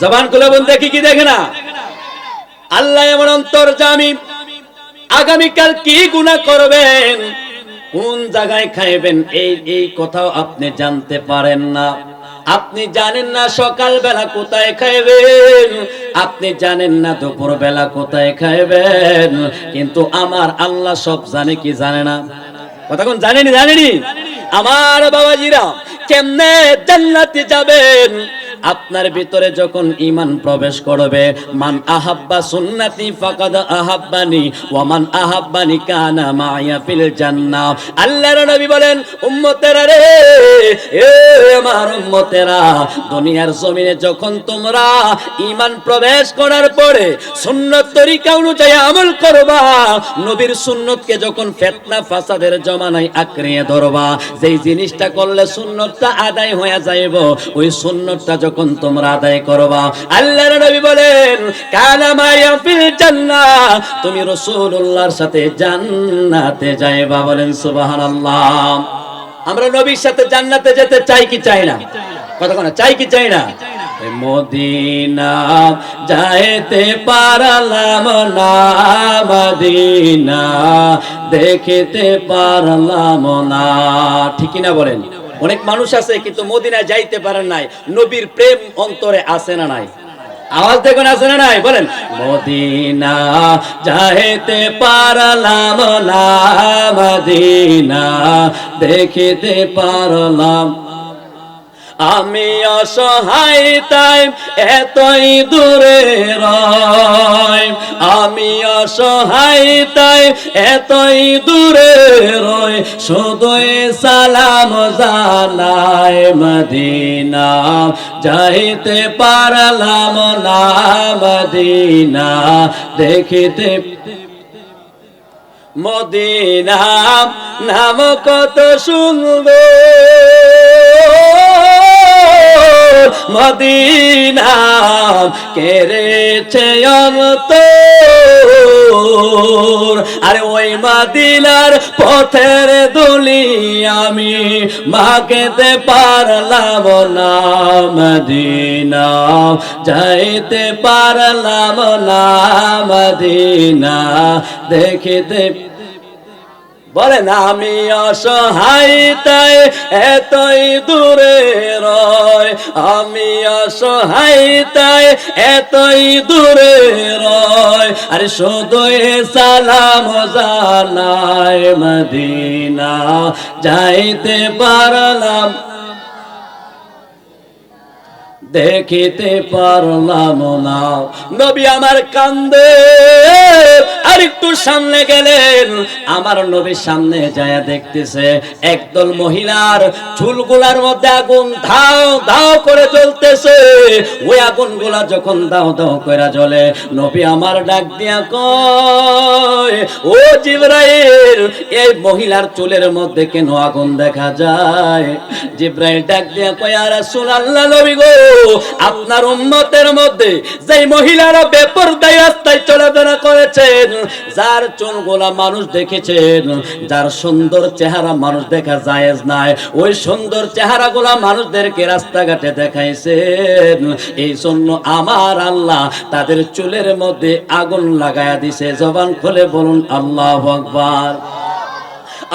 জবান খুলে বলতে কি কি দেখে না? আল্লাহ এমন অন্তর জামি আগামীকাল কি গুনাহ করবেন? কোন জায়গায় খাইবেন? এই এই কথাও আপনি জানতে পারেন না। আপনি জানেন না সকাল বেলা কোথায় খাইবেন? আপনি জানেন না দুপুর বেলা কোথায় খাইবেন? কিন্তু আমার আল্লাহ সব জানে কি জানে না? কথা কোন জানেনি জানেনি? আমার বাবাজিরা কেমনে জান্নাতে যাবেন? আপনার ভিতরে যখন ইমান প্রবেশ করবে, মান আহাব্বা সুন্নাতি ফাকাদ আহাব্বানি ওয়া মান আহাব্বানি কানা মাইয়া ফিল জান্নাহ আল্লাহর নবী বলেন, উম্মতেরা রে, এ আমার উম্মতেরা, দুনিয়ার জমিনে যখন তোমরা ইমান প্রবেশ করার পরে সুন্নত তরিকা অনুযায়ী আমল করবা, নবীর সুন্নতকে যখন ফেতনা ফাসাদের জমানায় আঁকড়িয়ে ধরবা, যেই জিনিসটা করলে সুন্নতটা আদায় হয়ে যাইব, ওই সুন্নতটা যখন তোমরা আদায় করবা। আল্লাহর নবী বলেন, কানা মাইয়া ফিল জান্নাহ। তুমি রাসূলুল্লাহর সাথে জান্নাতে যাইবা বলেন, সুবহানাল্লাহ। আমরা নবীর সাথে জান্নাতে যেতে চাই কি চাই না? কথা কোন চাই কি চাই না? মদিনা যাইতে পারলাম না, মদিনা দেখিতে পারলাম না। ঠিক না বলেন? অনেক মানুষ আছে কিন্তু মদিনায় যাইতে পারেন নাই। নবীর প্রেম অন্তরে আসে না নাই? আওয়াজ দেখুন, আছে না নাই? বলেন, মদিনা যাইতে পারলাম না, মদিনা দেখিতে পারলাম আমি অসহায়, তাই এতই দূরে রয় আমি অসহায়, তাই এতই দূরে রয় শুধুই সালাম জানায় মদিনা। যাইতে পারলাম না মদিনা। দেখিতে মদিনা নাম কত সুন্দর। মদিনা কেড়েছে অন্তর। আরে ওই মদিনার পথের দুলি আমি মাগেতে পারলাম না। মদিনা যাইতে পারলাম না। মদিনা দেখিতে বলেন, আমি অসহায়, তাই এতই দূরে রয়। আমি অসহায়, তাই এতই দূরে রয়। আরে শুধু সালাম জানায় মদিনা যাইতে পারলাম দেখিতে পারলাম না। নবী আমার কান্দে, আর একটু সামনে গেলেন। আমার নবীর সামনে যায় দেখতেছে, একদল মহিলার চুলগুলার মধ্যে আগুন ধাও ধাও করে জ্বলতেছে। ওই আগুনগুলা যখন দাও দাও করে জ্বলে। নবী আমার ডাক দিয়া কয়, ও জিব্রাইল, এই মহিলার চুলের মধ্যে কেন আগুন দেখা যায়? জিব্রাইল ডাক দিয়া কয়, আর রাসূলুল্লাহ নবী গো আপনার উম্মতের মধ্যে যেই মহিলারা বেপরদায় রাস্তায় চলাফেরা করেছেন, যার চুলগুলা মানুষ দেখেছেন, যার সুন্দর চেহারা মানুষ দেখা জায়েজ নাই, ওই সুন্দর চেহারাগুলা মানুষদেরকে রাস্তাঘাটে দেখাইছেন। এই জন্য আমার আল্লাহ তাদের চুলের মধ্যে আগুন লাগায়া দিছে। জবান খুলে বলুন, আল্লাহ আকবার।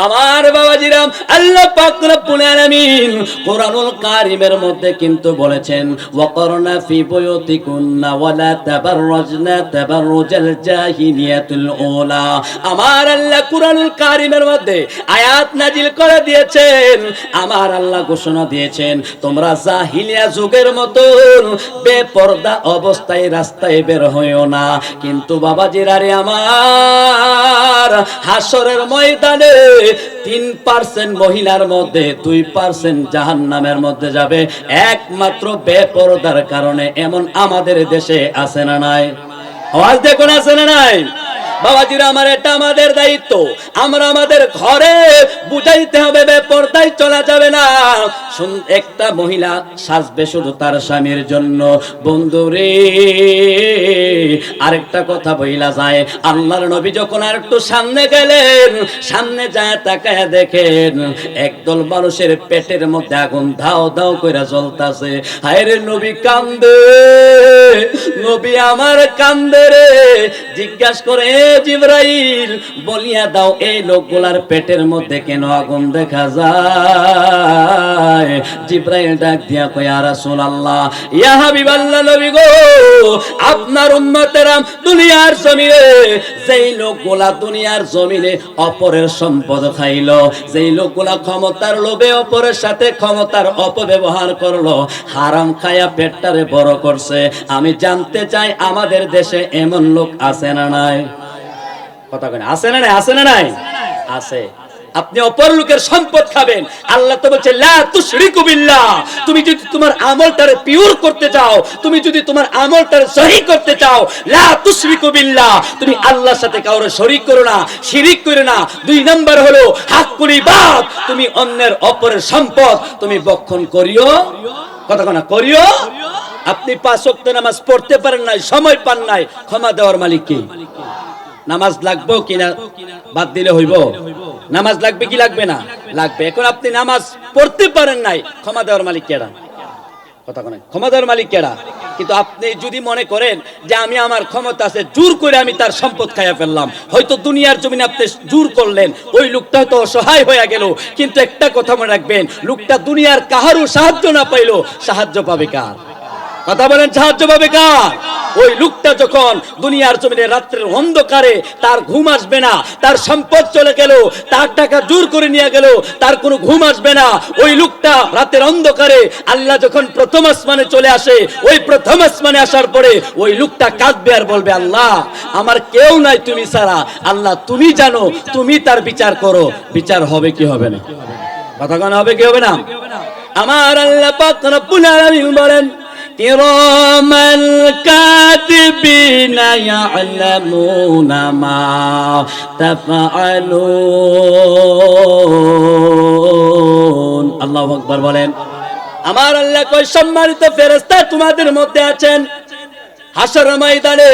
আমার বাবাজিরাম আল্লাহ পাক রব্বুল আলামিন কোরআনুল কারীমের মধ্যে কিন্তু বলেছেন, ওয়াকরনা ফি বুয়ুতিকুন্না ওয়ালা তাবাররাজনা তাবাররুজাল জাহিলিয়াতুল উলা। আমার আল্লাহ কোরআনুল কারীমের মধ্যে আয়াত নাজিল করে দিয়েছেন, আমার আল্লাহ ঘোষণা দিয়েছেন, তোমরা জাহিলিয়া যুগের মতন বেপরদা অবস্থায় রাস্তায় বের হইও না। কিন্তু বাবাজিরা রে আমার হাসরের ময়দানে তিন পার্সেন্ট মহিলার মধ্যে, দুই পার্সেন্ট জাহান নামের মধ্যে যাবে। একমাত্র বেপরদার কারণে এমন আমাদের দেশে আছে না নাই? আওয়াজ দেখুন, আছে না নাই? বাবাজিরা আমার এটা আমাদের দায়িত্ব। আমরা আমাদের ঘরে বুঝাইতে হবে বেপরদায় চলা যাবে না। শুন- একটা মহিলা সাজবে শুধু তার স্বামীর জন্য। বন্ধুরে আরেকটা কথা বইলা যায়। আল্লাহর নবী যখন আর একটু সামনে গেলেন, সামনে যায় তাকায় দেখেন, একদল মানুষের পেটের মধ্যে আগুন ধাও ধাও করে জ্বলতাছে। হায়রে নবী, কান্দে। নবী আমার কান্দে রে। জিজ্ঞাসা করে "এ জিব্রাইল বলিয়া দাও, এই লোকগুলার পেটের মধ্যে কেন আগুন দেখা যায়? জিব্রাইল ডাক দিয়া কয় ইয়া রাসূলুল্লাহ, ইয়া হাবিবাল্লাহ নবী গো, আপনার উম্মতেরা দুনিয়ার জমিনে, যেই লোকগুলা দুনিয়ার জমিনে অপরের সম্পদ খাইলো, যেই লোকগুলা ক্ষমতার লোভে অপরের সাথে ক্ষমতার অপব্যবহার করল, হারাম খায়া পেটটারে বড় করছে। আমি জানতে চাই, আমাদের দেশে এমন লোক আছে না নাই? কথা কেন না না নাই? আপনি অপর লোকের সম্পদ খাবেন। আল্লাহ তো বলছে তুমি যদি তোমার আমলটারে পিওর করতে চাও, তুমি যদি তোমার আমলটারে সহি করতে চাও, লা তুমি আল্লাহর সাথে কাউরে শরীক করো না, শিরিক করো না। দুই নাম্বার হলো, হাক্কুল ইবাদ। তুমি অন্যের অপরের সম্পদ তুমি বক্ষণ করিও। কথা না করিও। আপনি পাঁচ নামাজ পড়তে পারেন নাই, সময় পান নাই, ক্ষমা দেওয়ার মালিক কি? নামাজ লাগবো কিনা বাদ দিলে হইব? নামাজ লাগবে কি লাগবে না? লাগবে। এখন আপনি নামাজ পড়তে পারেন নাই, ক্ষমা দেওয়ার মালিক কেডা? কথা কোন ক্ষমা দেওয়ার মালিক কেডা? কিন্তু আপনি যদি মনে করেন যে আমি আমার ক্ষমতা আছে, জোর করে আমি তার সম্পদ খাইয়া ফেললাম। হয়তো দুনিয়ার জমিনে আপনি জোর করলেন, ওই লোকটা হয়তো অসহায় হয়ে গেল। কিন্তু একটা কথা মনে রাখবেন, লোকটা দুনিয়ার কাহারও সাহায্য না পাইলো, সাহায্য পাবে কার? কথা বলেন, সাহায্য পাবে কার? ওই লোকটা যখন দুনিয়ার জমিনে রাত্রের অন্ধকারে তার ঘুম আসবে না, তার সম্পদ চলে গেল, তার টাকা জোর করে নিয়ে গেল, তার কোনো ঘুম আসবে না, ওই লোকটা রাতের অন্ধকারে আল্লাহ যখন প্রথম আসমানে চলে আসে, ওই প্রথম আসমানে আসার পরে ওই লোকটা কাঁদবে আর বলবে, আল্লাহ, আমার কেউ নাই তুমি ছাড়া। আল্লাহ, তুমি জানো, তুমি তার বিচার করো। বিচার হবে কি হবে না? কথা কেন হবে কি হবে না? আমার আল্লাহ পাক বলেন كراما كاتبين يعلمون ما تفعلون আল্লাহু আকবার বলেন আমার আল্লাহ কই সম্মানিত ফেরেশতা তোমাদের মধ্যে আছেন হাসর ময়দানে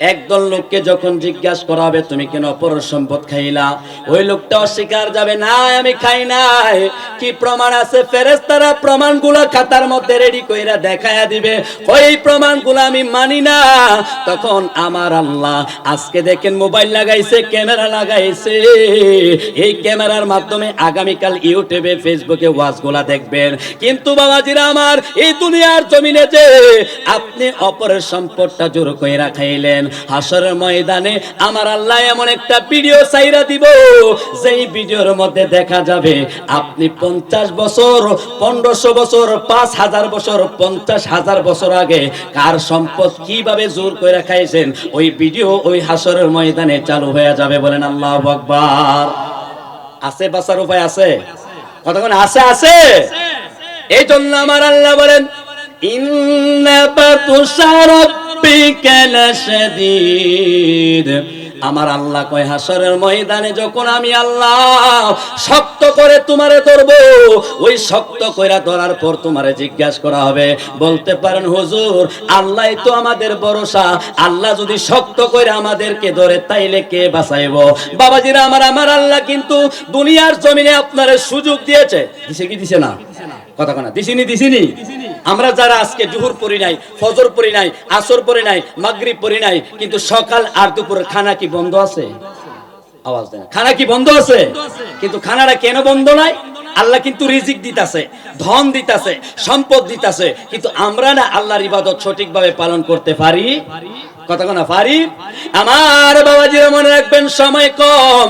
একদল লোককে যখন জিজ্ঞাসা করা হবে, তুমি কেন অপর সম্পদ খাইলা? ওই লোকটা অস্বীকার যাবে না আমি খাই নাই। কি প্রমাণ আছে? ফেরেস্তারা প্রমাণগুলো খাতার মধ্যে রেডি কইরা দেখায়া দিবে। ওই প্রমাণগুলো আমি মানি না? তখন আমার আল্লাহ, আজকে দেখেন মোবাইল লাগাইছে, ক্যামেরা লাগাইছে। এই ক্যামেরার মাধ্যমে আগামীকাল ইউটিউবে, ফেসবুকে ওয়াজগুলা দেখবেন। কিন্তু বাবাজিরা আমার, এই দুনিয়ার জমিনে যে আপনি অপরের সম্পদটা জোর কইরা খাইলেন হাসরের ময়দানে আমার আল্লাহ এমন একটা ভিডিও চাইরা দিব যেই ভিডিওর মধ্যে দেখা যাবে আপনি পঞ্চাশ বছর পনেরোশো বছর পাঁচ হাজার বছর পঞ্চাশ হাজার বছর আগে কার সম্পদ কীভাবে জোর করে খাইছেন ওই ভিডিও ওই হাসরের ময়দানে চালু হয়ে যাবে বলেন আল্লাহ আকবার। আছে বাঁচার উপায় আছে? কতক্ষণ? আছে আছে। এই জন্য আমার আল্লাহ বলেন ইন্না লাশাদীদ আমার আল্লাহ কয় হাসরের ময়দানে যখন আমি আল্লাহ শক্ত করে তোমারে ধরবো, ওই শক্ত কইরা ধরার পর তোমারে জিজ্ঞাসা করা হবে। বলতে পারেন, হুজুর আল্লাহ তো আমাদের ভরসা। আল্লাহ যদি শক্ত করে আমাদেরকে ধরে, তাইলে কে বাঁচাইব? বাবাজিরা, আমার আমার আল্লাহ কিন্তু দুনিয়ার জমিনে আপনারে সুযোগ দিয়েছে। দিছে কি, দিছে না? কথা কথা দিছিনি দিছিনি আমরা যারা আজকে জুহুর পড়ি নাই, ফজর পড়ি নাই, আসর পড়ি নাই, মাগরিব পড়ি নাই, কিন্তু সকাল আর দুপুরের খানা কি বন্ধ আছে? আওয়াজ দেন। খানা কি বন্ধ আছে? কিন্তু খানাটা কেন বন্ধ নাই? আল্লাহ কিন্তু রিজিক দিতাছে, ধন দিতাছে, সম্পদ দিতাছে, কিন্তু আমরা না আল্লাহর ইবাদত সঠিকভাবে পালন করতে পারি? কথা না, পারি? আমার বাবাজিরা মনে রাখবেন, সময় কম।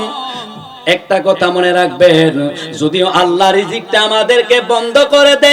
একটা কথা মনে রাখবেন, যদিও আল্লাহ রিজিকটা আমাদেরকে বন্ধ করে দেয়